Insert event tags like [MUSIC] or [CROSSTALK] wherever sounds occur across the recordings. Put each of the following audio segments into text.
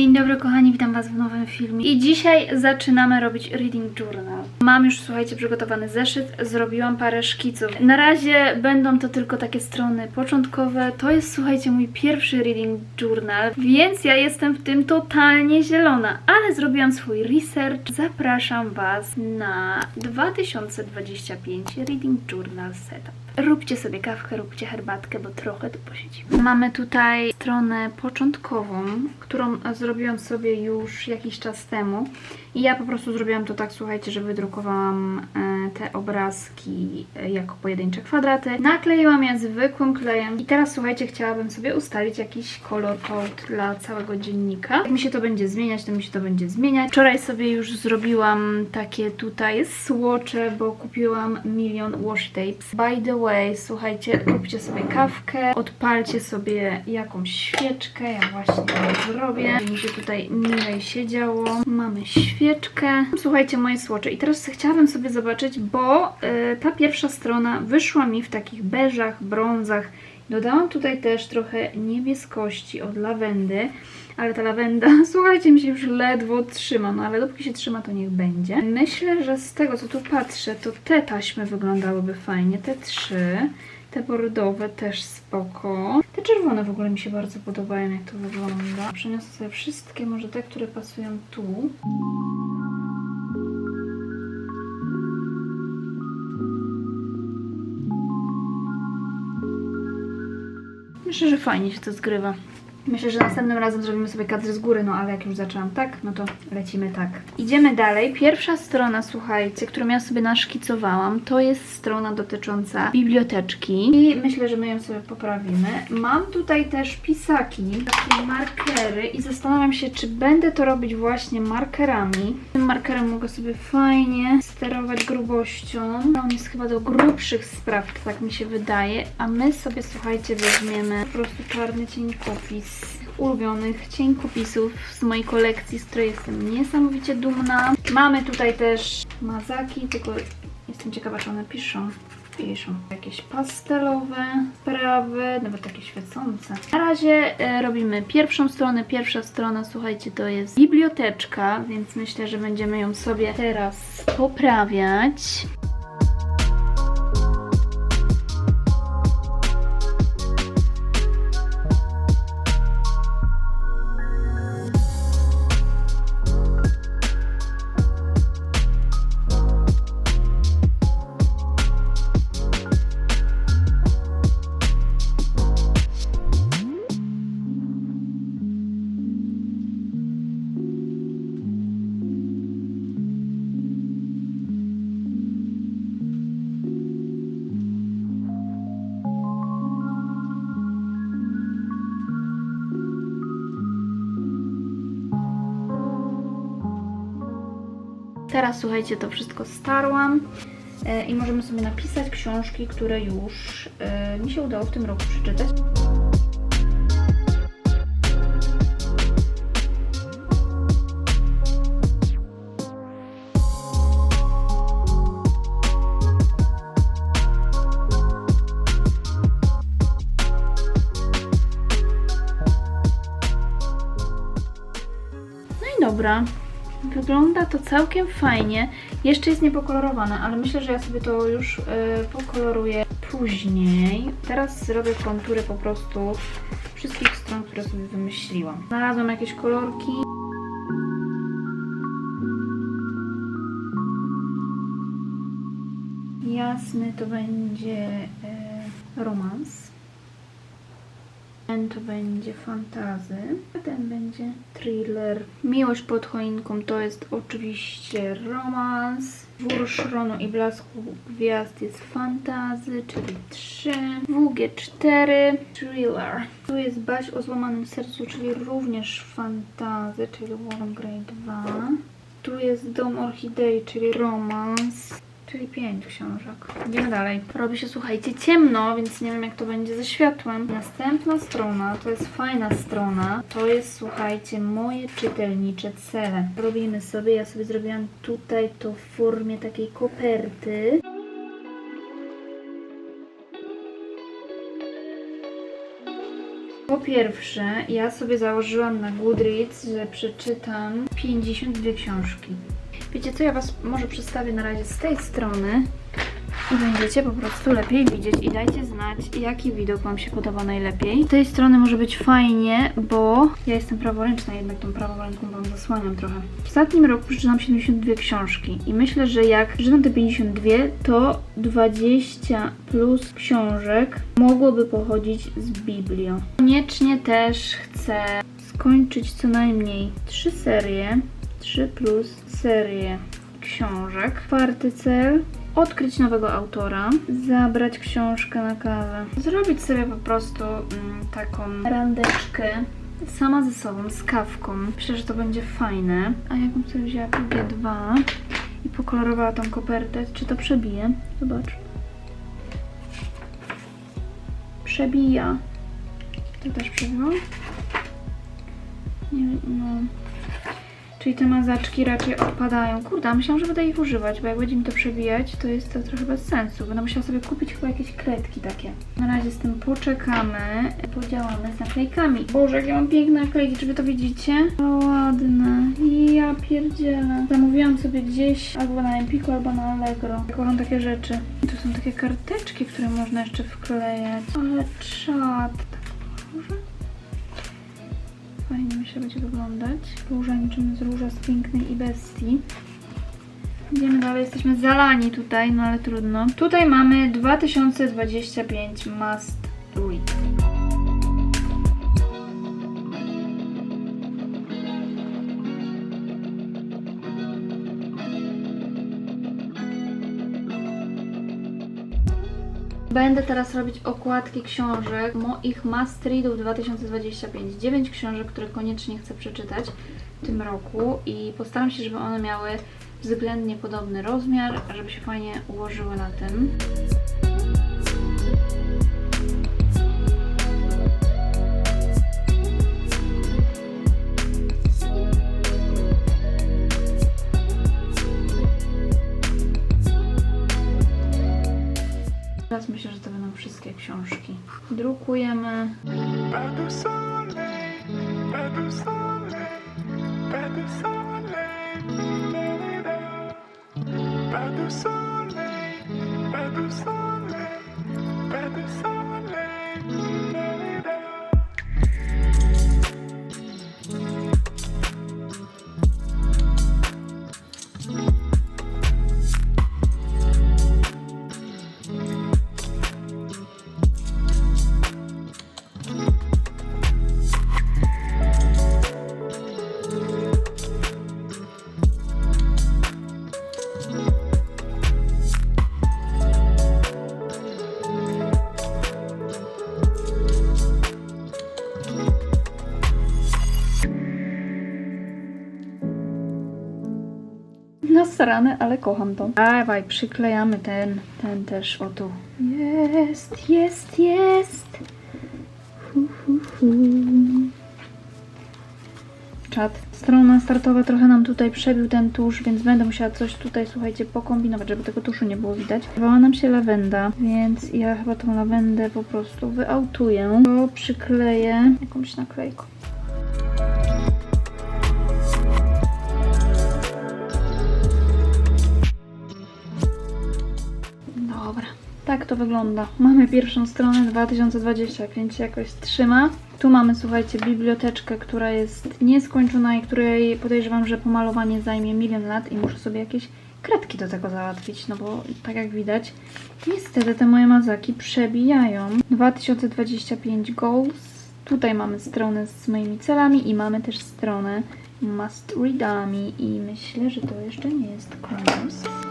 Dzień dobry kochani, witam was w nowym filmie i dzisiaj zaczynamy robić reading journal. Mam już, słuchajcie, przygotowany zeszyt, zrobiłam parę szkiców. Na razie będą to tylko takie strony początkowe, to jest, słuchajcie, mój pierwszy reading journal, więc ja jestem w tym totalnie zielona, ale zrobiłam swój research. Zapraszam was na 2025 reading journal setup. Róbcie sobie kawkę, róbcie herbatkę, bo trochę tu posiedzimy. Mamy tutaj stronę początkową, którą zrobiłam sobie już jakiś czas temu. I ja po prostu zrobiłam to tak, słuchajcie, że wydrukowałam e, te obrazki e, jako pojedyncze kwadraty. Nakleiłam je zwykłym klejem. I teraz, słuchajcie, chciałabym sobie ustalić jakiś kolor code dla całego dziennika. Jak mi się to będzie zmieniać, to mi się to będzie zmieniać. Wczoraj sobie już zrobiłam takie tutaj słocze, bo kupiłam milion washi tapes. By the way, słuchajcie, róbcie sobie kawkę, odpalcie sobie jakąś świeczkę. Ja właśnie to zrobię. Się tutaj milej siedziało. Mamy świeczkę. Słuchajcie, moje słocze. I teraz chciałabym sobie zobaczyć, bo y, ta pierwsza strona wyszła mi w takich beżach, brązach. Dodałam tutaj też trochę niebieskości od lawendy, ale ta lawenda, [LAUGHS] słuchajcie, mi się już ledwo trzyma, no ale dopóki się trzyma, to niech będzie. Myślę, że z tego, co tu patrzę, to te taśmy wyglądałyby fajnie, te trzy. Te bordowe też spoko. Te czerwone w ogóle mi się bardzo podobają, jak to wygląda. Przeniosę sobie wszystkie, może te, które pasują tu. Myślę, że fajnie się to zgrywa. Myślę, że następnym razem zrobimy sobie kadr z góry, no ale jak już zaczęłam tak, no to lecimy tak. Idziemy dalej. Pierwsza strona, słuchajcie, którą ja sobie naszkicowałam, to jest strona dotycząca biblioteczki i myślę, że my ją sobie poprawimy. Mam tutaj też pisaki, takie markery i zastanawiam się, czy będę to robić właśnie markerami. Tym markerem mogę sobie fajnie sterować grubością. On jest chyba do grubszych spraw, tak mi się wydaje, a my sobie, słuchajcie, weźmiemy po prostu czarny cieńkopis ulubionych cienkopisów z mojej kolekcji, z której jestem niesamowicie dumna. Mamy tutaj też mazaki, tylko jestem ciekawa, czy one piszą. Piszą. Jakieś pastelowe sprawy, nawet takie świecące. Na razie e, robimy pierwszą stronę. Pierwsza strona, słuchajcie, to jest biblioteczka, więc myślę, że będziemy ją sobie teraz poprawiać. Słuchajcie, to wszystko starłam e, i możemy sobie napisać książki, które już e, mi się udało w tym roku przeczytać. No dobra. Wygląda to całkiem fajnie. Jeszcze jest niepokolorowane, ale myślę, że ja sobie to już y, pokoloruję później. Teraz zrobię kontury po prostu wszystkich stron, które sobie wymyśliłam. Znalazłam jakieś kolorki. Jasny to będzie y, romans. Ten to będzie fantazy, a ten będzie thriller. Miłość pod choinką to jest oczywiście romans. Wór szronu i blasku gwiazd jest fantazy, czyli 3. WG4 thriller. Tu jest Baś o złamanym sercu, czyli również fantazy, czyli Warren Grey 2. Tu jest Dom Orchidei, czyli romans. Czyli pięć książek. Idziemy dalej. Robi się, słuchajcie, ciemno, więc nie wiem jak to będzie ze światłem. Następna strona, to jest fajna strona. To jest, słuchajcie, moje czytelnicze cele. Robimy sobie, ja sobie zrobiłam tutaj to w formie takiej koperty. Po pierwsze, ja sobie założyłam na Goodreads, że przeczytam 52 książki. Wiecie co, ja Was może przedstawię na razie z tej strony i będziecie po prostu lepiej widzieć i dajcie znać, jaki widok Wam się podoba najlepiej. Z tej strony może być fajnie, bo ja jestem praworęczna, jednak tą prawą ręką Wam zasłaniam trochę. W ostatnim roku przeczytałam 72 książki i myślę, że jak przeczytam te 52, to 20 plus książek mogłoby pochodzić z Biblii. Koniecznie też chcę skończyć co najmniej 3 serie, 3 plus serie książek. Czwarty cel odkryć nowego autora, zabrać książkę na kawę, zrobić sobie po prostu mm, taką randeczkę sama ze sobą, z kawką. Myślę, że to będzie fajne. A jakbym sobie wzięła PG2 i pokolorowała tą kopertę, czy to przebije? Zobacz. Przebija. To też przebiło? Nie, no. Czyli te mazaczki raczej odpadają. Kurde, a myślałam, że będę ich używać, bo jak będzie mi to przebijać, to jest to trochę bez sensu. Będę musiała sobie kupić chyba jakieś kredki takie. Na razie z tym poczekamy. Podziałamy z naklejkami. Boże, jakie mam piękne naklejki, czy wy to widzicie? O, ładne. Ja pierdzielę. Zamówiłam sobie gdzieś albo na Empiku, albo na Allegro. Ja kocham takie rzeczy. Tu są takie karteczki, które można jeszcze wklejać. Ale czad. Tak może? Fajnie myślę będzie wyglądać. Róża niczym z róża z pięknej i bestii. Idziemy dalej, jesteśmy zalani tutaj, no ale trudno. Tutaj mamy 2025 Must Read. Będę teraz robić okładki książek moich Must Readów 2025. 9 książek, które koniecznie chcę przeczytać w tym roku i postaram się, żeby one miały względnie podobny rozmiar, żeby się fajnie ułożyły na tym. Soleil, pas de soleil, pas de soleil, Ale kocham to. Dawaj, przyklejamy ten, ten też, o tu. Jest, jest, jest. Hu. Czat. Strona startowa trochę nam tutaj przebił ten tusz, więc będę musiała coś tutaj, słuchajcie, pokombinować, żeby tego tuszu nie było widać. Wywała nam się lawenda, więc ja chyba tą lawendę po prostu wyautuję. To przykleję jakąś naklejką. Tak to wygląda. Mamy pierwszą stronę 2025 się jakoś trzyma. Tu mamy, słuchajcie, biblioteczkę, która jest nieskończona i której podejrzewam, że pomalowanie zajmie milion lat i muszę sobie jakieś kredki do tego załatwić, no bo tak jak widać, niestety te moje mazaki przebijają. 2025 goals. Tutaj mamy stronę z moimi celami i mamy też stronę must readami i myślę, że to jeszcze nie jest koniec.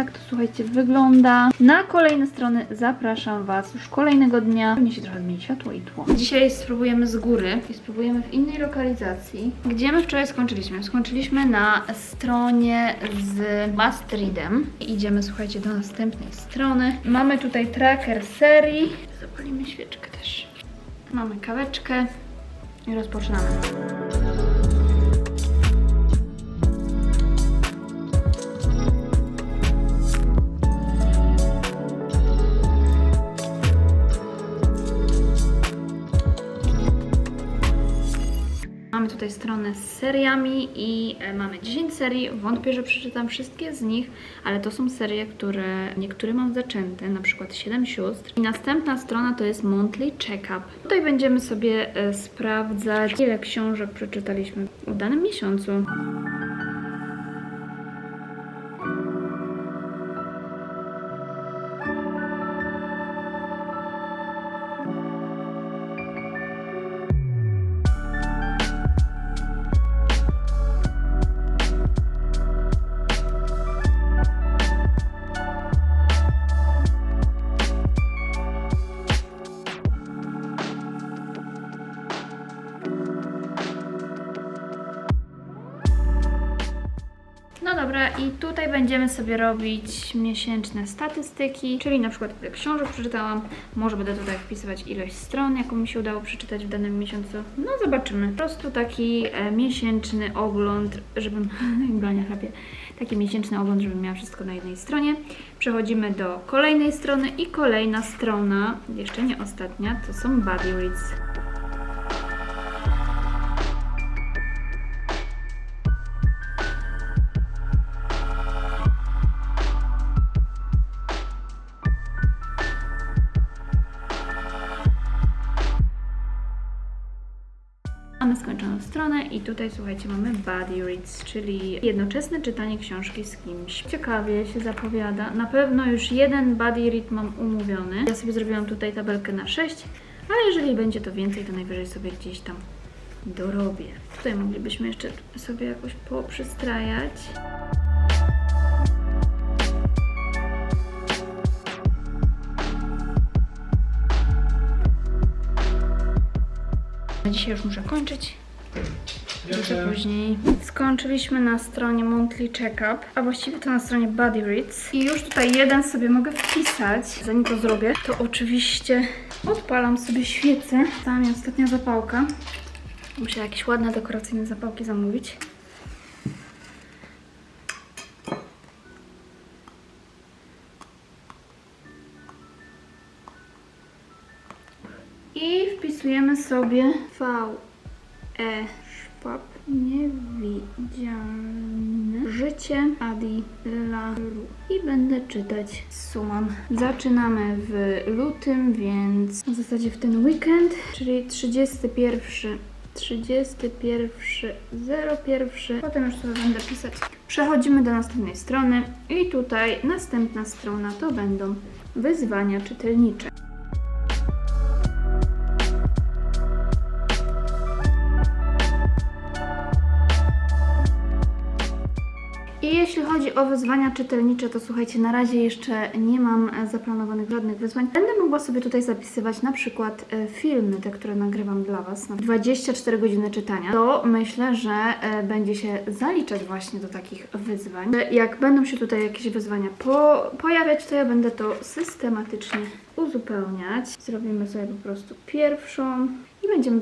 Tak to słuchajcie wygląda. Na kolejne strony zapraszam Was już kolejnego dnia. Pewnie się trochę zmieni światło i tło. Dzisiaj spróbujemy z góry i spróbujemy w innej lokalizacji. Gdzie my wczoraj skończyliśmy? Skończyliśmy na stronie z Must Readem. Idziemy słuchajcie do następnej strony. Mamy tutaj tracker serii. Zapalimy świeczkę też. Mamy kaweczkę i rozpoczynamy. Z seriami i e, mamy 10 serii. Wątpię, że przeczytam wszystkie z nich, ale to są serie, które niektóre mam zaczęte, na przykład 7 sióstr. I następna strona to jest Monthly Checkup. Tutaj będziemy sobie e, sprawdzać, ile książek przeczytaliśmy w danym miesiącu. Będziemy sobie robić miesięczne statystyki, czyli na przykład ile książek przeczytałam, może będę tutaj wpisywać ilość stron, jaką mi się udało przeczytać w danym miesiącu. No zobaczymy. Po prostu taki e, miesięczny ogląd, żebym... [LAUGHS] Blania chrapie. Taki miesięczny ogląd, żebym miała wszystko na jednej stronie. Przechodzimy do kolejnej strony i kolejna strona, jeszcze nie ostatnia, to są body reads. Tutaj słuchajcie, mamy body reads, czyli jednoczesne czytanie książki z kimś. Ciekawie się zapowiada. Na pewno już jeden body read mam umówiony. Ja sobie zrobiłam tutaj tabelkę na 6, ale jeżeli będzie to więcej, to najwyżej sobie gdzieś tam dorobię. Tutaj moglibyśmy jeszcze sobie jakoś poprzystrajać. Dzisiaj już muszę kończyć. Dużo później. Skończyliśmy na stronie Monthly Checkup, a właściwie to na stronie Body Reads. I już tutaj jeden sobie mogę wpisać. Zanim to zrobię, to oczywiście odpalam sobie świecę. Tam jest ostatnia zapałka. Muszę jakieś ładne dekoracyjne zapałki zamówić. I wpisujemy sobie V E Szpap Niewidzialne Życie Adi Laru i będę czytać sumam. Zaczynamy w lutym, więc w zasadzie w ten weekend, czyli 31 31, 01. Potem już sobie będę pisać. Przechodzimy do następnej strony i tutaj następna strona to będą wyzwania czytelnicze. Chodzi o wyzwania czytelnicze, to słuchajcie, na razie jeszcze nie mam zaplanowanych żadnych wyzwań. Będę mogła sobie tutaj zapisywać na przykład e, filmy, te, które nagrywam dla Was, na 24 godziny czytania. To myślę, że e, będzie się zaliczać właśnie do takich wyzwań. E, Jak będą się tutaj jakieś wyzwania po pojawiać, to ja będę to systematycznie uzupełniać. Zrobimy sobie po prostu pierwszą i będziemy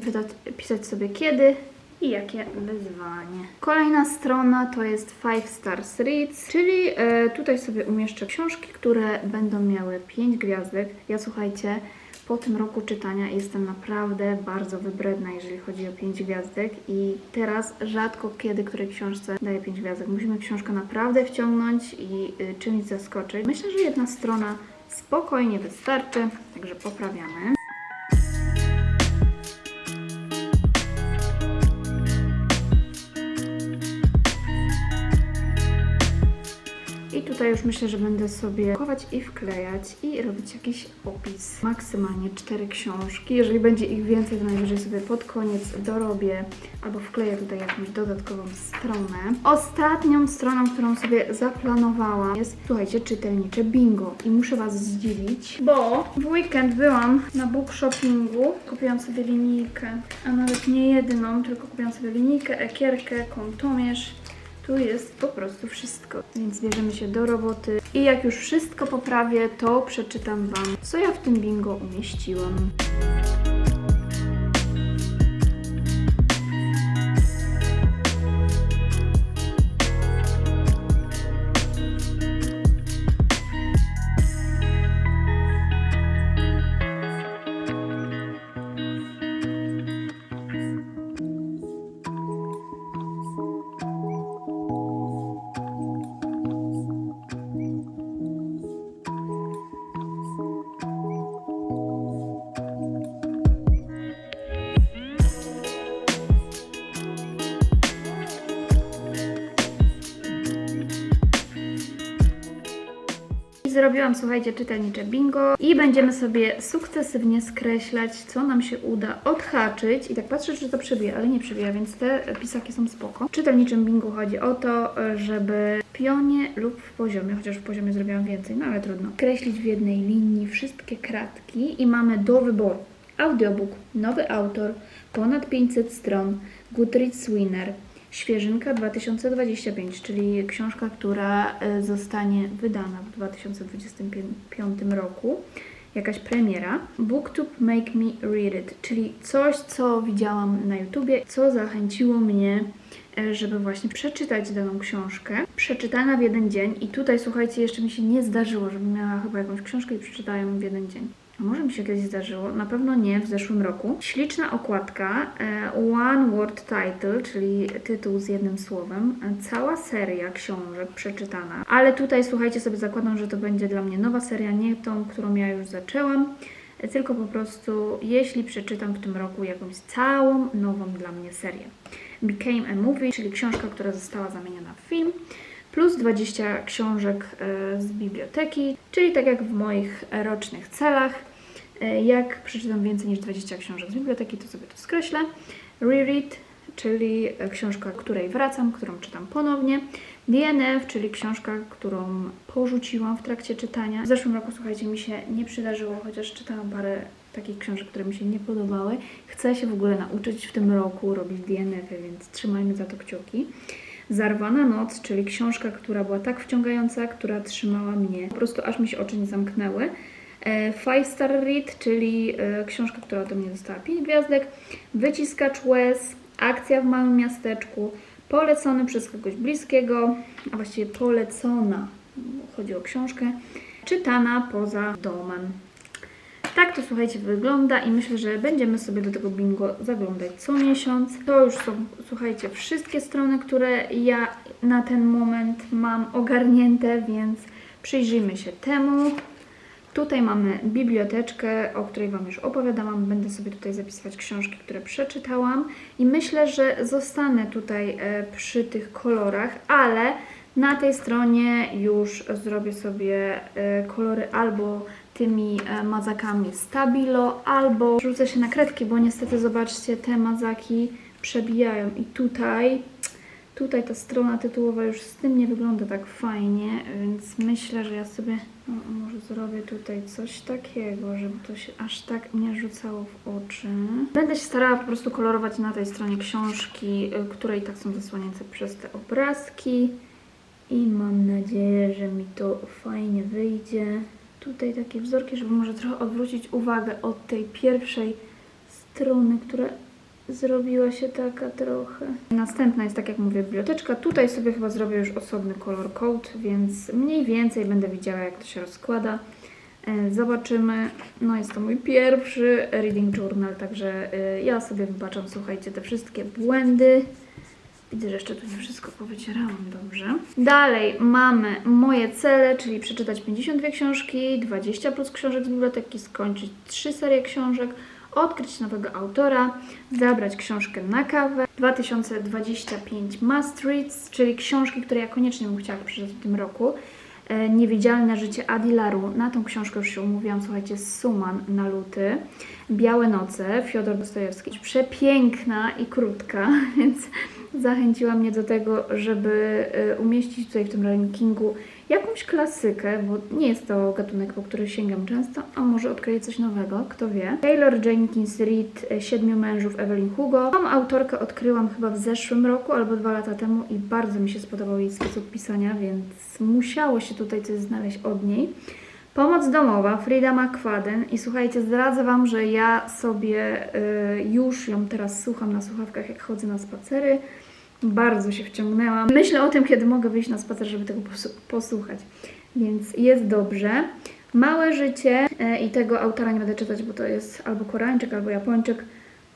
pisać sobie kiedy i jakie wyzwanie. Kolejna strona to jest 5 Stars Reads, czyli e, tutaj sobie umieszczę książki, które będą miały 5 gwiazdek. Ja słuchajcie, po tym roku czytania jestem naprawdę bardzo wybredna, jeżeli chodzi o 5 gwiazdek i teraz rzadko kiedy której książce daję 5 gwiazdek. Musimy książkę naprawdę wciągnąć i y, czymś zaskoczyć. Myślę, że jedna strona spokojnie wystarczy, także poprawiamy. Myślę, że będę sobie kować i wklejać i robić jakiś opis. Maksymalnie cztery książki. Jeżeli będzie ich więcej, to najwyżej sobie pod koniec dorobię albo wkleję tutaj jakąś dodatkową stronę. Ostatnią stroną, którą sobie zaplanowałam jest, słuchajcie, czytelnicze bingo. I muszę Was zdziwić, bo w weekend byłam na book shoppingu. Kupiłam sobie linijkę, a nawet nie jedną, tylko kupiłam sobie linijkę, ekierkę, kątomierz. Tu jest po prostu wszystko, więc bierzemy się do roboty. I jak już wszystko poprawię, to przeczytam Wam, co ja w tym bingo umieściłam. Zrobiłam, słuchajcie, czytelnicze bingo i będziemy sobie sukcesywnie skreślać, co nam się uda odhaczyć. I tak patrzę, czy to przebija, ale nie przebija, więc te pisaki są spoko. W czytelniczym bingo chodzi o to, żeby w pionie lub w poziomie, chociaż w poziomie zrobiłam więcej, no ale trudno, kreślić w jednej linii wszystkie kratki i mamy do wyboru audiobook, nowy autor, ponad 500 stron, Goodreads Winner, Świeżynka 2025, czyli książka, która e, zostanie wydana w 2025 roku. Jakaś premiera. Booktube Make Me Read It, czyli coś, co widziałam na YouTubie, co zachęciło mnie, e, żeby właśnie przeczytać daną książkę. Przeczytana w jeden dzień i tutaj, słuchajcie, jeszcze mi się nie zdarzyło, żebym miała chyba jakąś książkę i przeczytała ją w jeden dzień. Może mi się kiedyś zdarzyło, na pewno nie w zeszłym roku. Śliczna okładka, e, one word title, czyli tytuł z jednym słowem, e, cała seria książek przeczytana. Ale tutaj słuchajcie, sobie zakładam, że to będzie dla mnie nowa seria, nie tą, którą ja już zaczęłam, e, tylko po prostu jeśli przeczytam w tym roku jakąś całą nową dla mnie serię. Became a Movie, czyli książka, która została zamieniona w film plus 20 książek z biblioteki, czyli tak jak w moich rocznych celach. E, Jak przeczytam więcej niż 20 książek z biblioteki, to sobie to skreślę. Reread, czyli książka, której wracam, którą czytam ponownie. DNF, czyli książka, którą porzuciłam w trakcie czytania. W zeszłym roku, słuchajcie, mi się nie przydarzyło, chociaż czytałam parę takich książek, które mi się nie podobały. Chcę się w ogóle nauczyć w tym roku robić DNF-y, więc trzymajmy za to kciuki. Zarwana noc, czyli książka, która była tak wciągająca, która trzymała mnie, po prostu aż mi się oczy nie zamknęły. E, Five Star Read, czyli e, książka, która ode mnie dostała 5 gwiazdek. Wyciskacz łez, akcja w małym miasteczku, polecony przez kogoś bliskiego, a właściwie polecona, chodzi o książkę, czytana poza domem. Tak to słuchajcie wygląda i myślę, że będziemy sobie do tego bingo zaglądać co miesiąc. To już są, słuchajcie, wszystkie strony, które ja na ten moment mam ogarnięte, więc przyjrzyjmy się temu. Tutaj mamy biblioteczkę, o której Wam już opowiadałam. Będę sobie tutaj zapisywać książki, które przeczytałam i myślę, że zostanę tutaj e, przy tych kolorach, ale na tej stronie już zrobię sobie e, kolory albo tymi e, mazakami Stabilo, albo rzucę się na kredki, bo niestety zobaczcie, te mazaki przebijają i tutaj Tutaj ta strona tytułowa już z tym nie wygląda tak fajnie, więc myślę, że ja sobie no, może zrobię tutaj coś takiego, żeby to się aż tak nie rzucało w oczy. Będę się starała po prostu kolorować na tej stronie książki, y, które i tak są zasłanięte przez te obrazki. I mam nadzieję, że mi to fajnie wyjdzie. Tutaj takie wzorki, żeby może trochę odwrócić uwagę od tej pierwszej strony, która zrobiła się taka trochę. Następna jest, tak jak mówię, biblioteczka. Tutaj sobie chyba zrobię już osobny color code, więc mniej więcej będę widziała, jak to się rozkłada. E, Zobaczymy. No jest to mój pierwszy reading journal, także e, ja sobie wybaczam, słuchajcie, te wszystkie błędy. Widzę, że jeszcze tu nie wszystko powycierałam dobrze. Dalej mamy moje cele, czyli przeczytać 52 książki, 20 plus książek z biblioteki, skończyć 3 serie książek, odkryć nowego autora, zabrać książkę na kawę, 2025 Must Reads, czyli książki, które ja koniecznie bym chciała przeczytać w tym roku. E, Niewidzialne życie Adilaru. Na tą książkę już się umówiłam, słuchajcie, Suman na luty. Białe noce, Fiodor Dostojewski. Przepiękna i krótka, [LAUGHS] więc zachęciła mnie do tego, żeby e, umieścić tutaj w tym rankingu jakąś klasykę, bo nie jest to gatunek, po który sięgam często, a może odkryję coś nowego, kto wie. Taylor Jenkins Reid, e, Siedmiu mężów Evelyn Hugo. Tą autorkę odkryłam chyba w zeszłym roku albo dwa lata temu i bardzo mi się spodobał jej sposób pisania, więc musiało się tutaj coś znaleźć od niej. Pomoc domowa, Frida McFadden i słuchajcie, zdradzę Wam, że ja sobie y, już ją teraz słucham na słuchawkach, jak chodzę na spacery. Bardzo się wciągnęłam. Myślę o tym, kiedy mogę wyjść na spacer, żeby tego posłuchać. Więc jest dobrze. Małe życie e, i tego autora nie będę czytać, bo to jest albo Koreańczyk, albo Japończyk.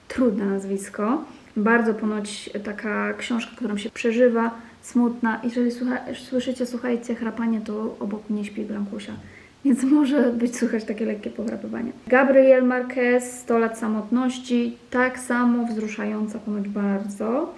Trudne nazwisko. Bardzo ponoć taka książka, którą się przeżywa, smutna. Jeżeli słucha, słyszycie, słuchajcie, chrapanie, to obok mnie śpi Blankusia. Więc [LAUGHS] może być słychać takie lekkie pochrapywanie. Gabriel Marquez, 100 lat samotności. Tak samo wzruszająca ponoć bardzo.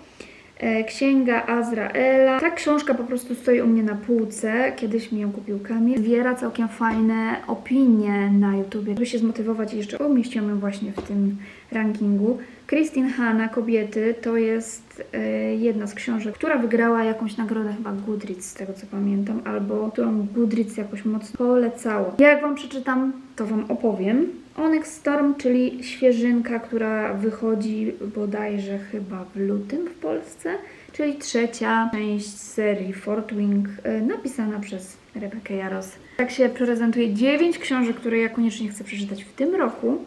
E, Księga Azraela. Ta książka po prostu stoi u mnie na półce. Kiedyś mi ją kupił Kamil. Zbiera całkiem fajne opinie na YouTubie. Żeby się zmotywować jeszcze umieściłam ją właśnie w tym rankingu. Christine Hanna, Kobiety, to jest e, jedna z książek, która wygrała jakąś nagrodę chyba Goodreads, z tego co pamiętam, albo którą Goodreads jakoś mocno polecało. Jak Wam przeczytam, to Wam opowiem. Onyx Storm, czyli świeżynka, która wychodzi bodajże chyba w lutym w Polsce, czyli trzecia część serii Fort Wing, e, napisana przez Rebekę Jaros. Tak się prezentuje 9 książek, które ja koniecznie chcę przeczytać w tym roku.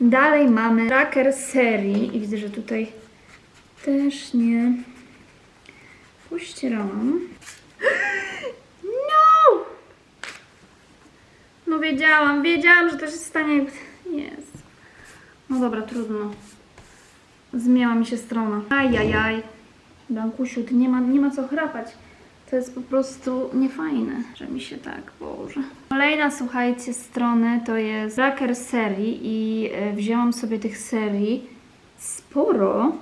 Dalej mamy tracker serii i widzę, że tutaj też nie pościerałam. No! No wiedziałam, wiedziałam, że to się stanie. Jest. No dobra, trudno. Zmiała mi się strona. Ajajaj. Blankusiu, ty nie ma, nie ma co chrapać. To jest po prostu niefajne, że mi się tak położy. Kolejna, słuchajcie, strony to jest tracker serii i e, wzięłam sobie tych serii sporo,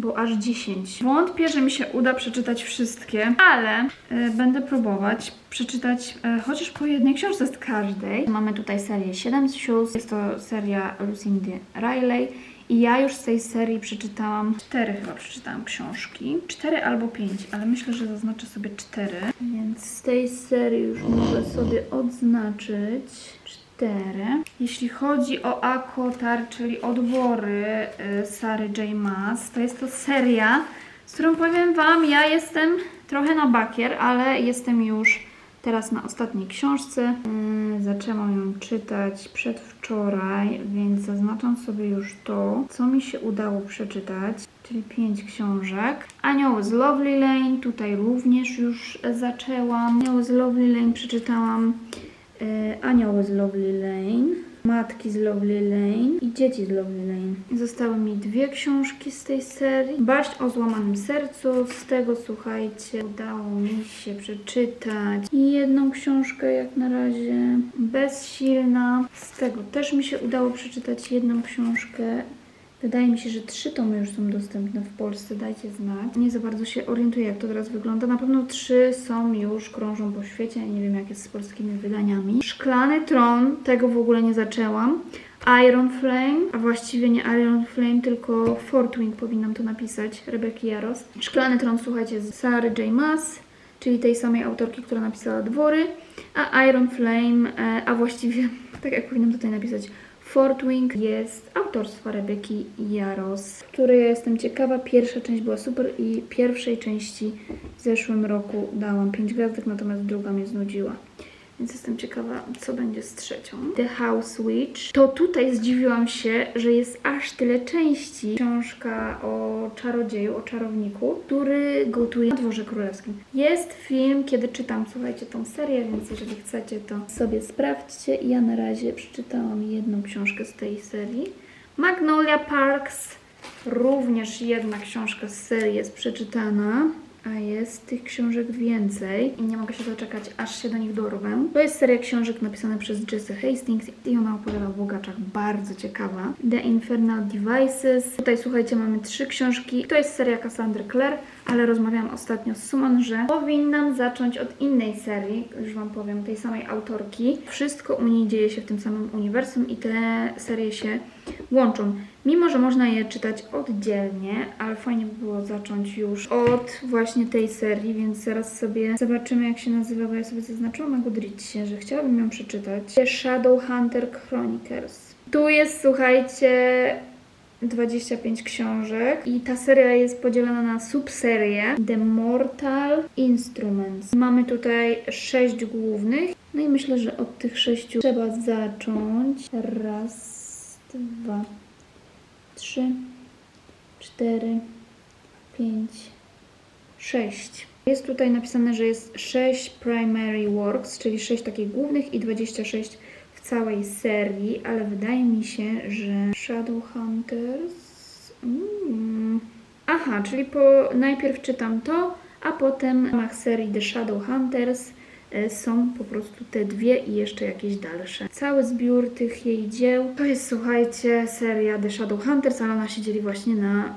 bo aż 10. Wątpię, że mi się uda przeczytać wszystkie, ale e, będę próbować przeczytać e, chociaż po jednej książce z każdej. Mamy tutaj serię 7 Shoes, jest to seria Lucindy Riley i ja już z tej serii przeczytałam, cztery chyba przeczytałam książki, cztery albo pięć, ale myślę, że zaznaczę sobie cztery. Więc z tej serii już mogę sobie odznaczyć cztery. Jeśli chodzi o Akotar, czyli odwory y, Sary J. Maas, to jest to seria, z którą powiem Wam, ja jestem trochę na bakier, ale jestem już teraz na ostatniej książce. Yy, zaczęłam ją czytać przedwczoraj, więc zaznaczam sobie już to, co mi się udało przeczytać, czyli pięć książek. Anioły z Lovely Lane, tutaj również już zaczęłam. Anioły z Lovely Lane przeczytałam. Yy, Anioły z Lovely Lane. Matki z Lovely Lane i Dzieci z Lovely Lane. Zostały mi dwie książki z tej serii. Baść o złamanym sercu. Z tego, słuchajcie, udało mi się przeczytać jedną książkę jak na razie. Bezsilna. Z tego też mi się udało przeczytać jedną książkę. Wydaje mi się, że trzy tomy już są dostępne w Polsce, dajcie znać. Nie za bardzo się orientuję, jak to teraz wygląda. Na pewno trzy są już, krążą po świecie. Nie wiem, jak jest z polskimi wydaniami. Szklany Tron, tego w ogóle nie zaczęłam. Iron Flame, a właściwie nie Iron Flame, tylko Fort Wing powinnam to napisać, Rebeki Jaros. Szklany Tron, słuchajcie, z Sary J. Maas, czyli tej samej autorki, która napisała Dwory, a Iron Flame, e, a właściwie, [LAUGHS] tak jak powinnam tutaj napisać, Fort Wing jest autorstwa Rebeki Jaros, której jestem ciekawa. Pierwsza część była super i pierwszej części w zeszłym roku dałam 5 gwiazdek, natomiast druga mnie znudziła. Więc jestem ciekawa, co będzie z trzecią. The House Witch. To tutaj zdziwiłam się, że jest aż tyle części. Książka o czarodzieju, o czarowniku, który gotuje na dworze królewskim. Jest film, kiedy czytam, słuchajcie, tą serię, więc jeżeli chcecie, to sobie sprawdźcie. Ja na razie przeczytałam jedną książkę z tej serii. Magnolia Parks. Również jedna książka z serii jest przeczytana. A jest tych książek więcej i nie mogę się doczekać, aż się do nich dorwę. To jest seria książek napisana przez Jesse Hastings i ona opowiada o bogaczach, bardzo ciekawa. The Infernal Devices. Tutaj słuchajcie, mamy trzy książki. To jest seria Cassandry Clare, ale rozmawiałam ostatnio z Suman, że powinnam zacząć od innej serii, już Wam powiem, tej samej autorki. Wszystko u niej dzieje się w tym samym uniwersum i te serie się łączą. Mimo, że można je czytać oddzielnie, ale fajnie by było zacząć już od właśnie tej serii, więc zaraz sobie zobaczymy jak się nazywa, bo ja sobie zaznaczyłam na Goodreadsie, że chciałabym ją przeczytać. Shadowhunter Chronicles. Tu jest, słuchajcie, 25 książek i ta seria jest podzielona na subserie The Mortal Instruments. Mamy tutaj 6 głównych, no i myślę, że od tych 6 trzeba zacząć. Raz, dwa, trzy, cztery, pięć, sześć. Jest tutaj napisane, że jest 6 primary works, czyli 6 takich głównych i 26 w całej serii, ale wydaje mi się, że Shadowhunters. Mm. Aha, czyli po, najpierw czytam to, a potem w ramach serii The Shadowhunters są po prostu te dwie i jeszcze jakieś dalsze. Cały zbiór tych jej dzieł to jest, słuchajcie, seria The Shadow Hunters, ale ona się dzieli właśnie na e,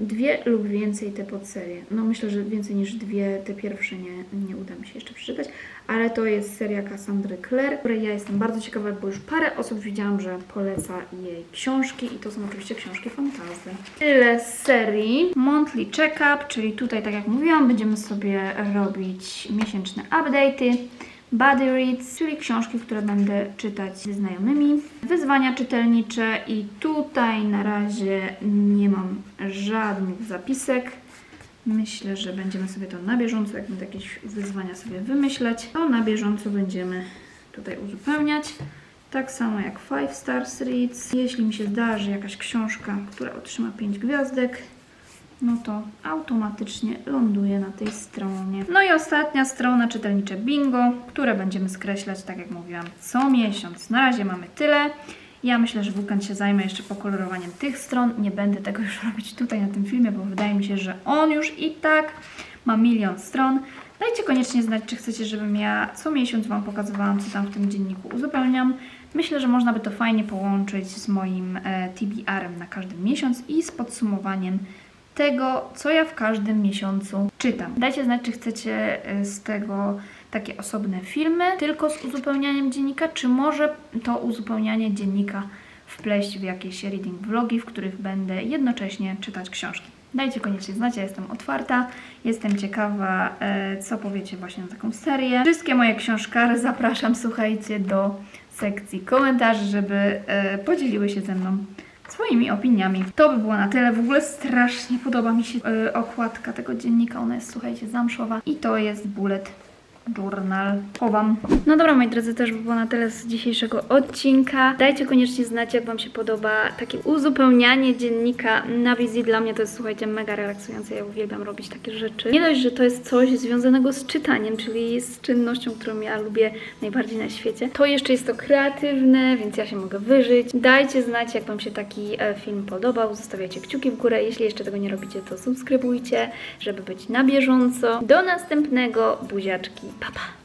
dwie lub więcej te podserie. No myślę, że więcej niż dwie, te pierwsze nie, nie uda mi się jeszcze przeczytać, ale to jest seria Cassandry Clare, której ja jestem bardzo ciekawa, bo już parę osób widziałam, że poleca jej książki i to są oczywiście książki fantazy. Tyle z serii Monthly Checkup, czyli tutaj, tak jak mówiłam, będziemy sobie robić miesięczne update'y. Body Reads, czyli książki, które będę czytać ze znajomymi. Wyzwania czytelnicze i tutaj na razie nie mam żadnych zapisek. Myślę, że będziemy sobie to na bieżąco, jak będę jakieś wyzwania sobie wymyśleć, to na bieżąco będziemy tutaj uzupełniać. Tak samo jak Five Stars Reads. Jeśli mi się zdarzy jakaś książka, która otrzyma 5 gwiazdek, no to automatycznie ląduje na tej stronie. No i ostatnia strona czytelnicze bingo, które będziemy skreślać, tak jak mówiłam, co miesiąc. Na razie mamy tyle. Ja myślę, że w się zajmę jeszcze pokolorowaniem tych stron. Nie będę tego już [LAUGHS] robić tutaj na tym filmie, bo wydaje mi się, że on już i tak ma milion stron. Dajcie koniecznie znać, czy chcecie, żebym ja co miesiąc Wam pokazywałam, co tam w tym dzienniku uzupełniam. Myślę, że można by to fajnie połączyć z moim e, TBR-em na każdy miesiąc i z podsumowaniem tego, co ja w każdym miesiącu czytam. Dajcie znać, czy chcecie e, z tego takie osobne filmy, tylko z uzupełnianiem dziennika, czy może to uzupełnianie dziennika wpleść w jakieś reading vlogi, w których będę jednocześnie czytać książki. Dajcie koniecznie znać, ja jestem otwarta, jestem ciekawa, e, co powiecie właśnie na taką serię. Wszystkie moje książkary zapraszam, słuchajcie, do sekcji komentarzy, żeby e, podzieliły się ze mną swoimi opiniami. To by było na tyle. W ogóle strasznie podoba mi się e, okładka tego dziennika. Ona jest, słuchajcie, zamszowa. I to jest bullet journal. Chowam. No dobra, moi drodzy, też by było na tyle z dzisiejszego odcinka. Dajcie koniecznie znać, jak Wam się podoba takie uzupełnianie dziennika na wizji. Dla mnie to jest, słuchajcie, mega relaksujące. Ja uwielbiam robić takie rzeczy. Nie dość, że to jest coś związanego z czytaniem, czyli z czynnością, którą ja lubię najbardziej na świecie, to jeszcze jest to kreatywne, więc ja się mogę wyżyć. Dajcie znać, jak Wam się taki e, film podobał. Zostawiajcie kciuki w górę. Jeśli jeszcze tego nie robicie, to subskrybujcie, żeby być na bieżąco. Do następnego. Buziaczki. 爸爸。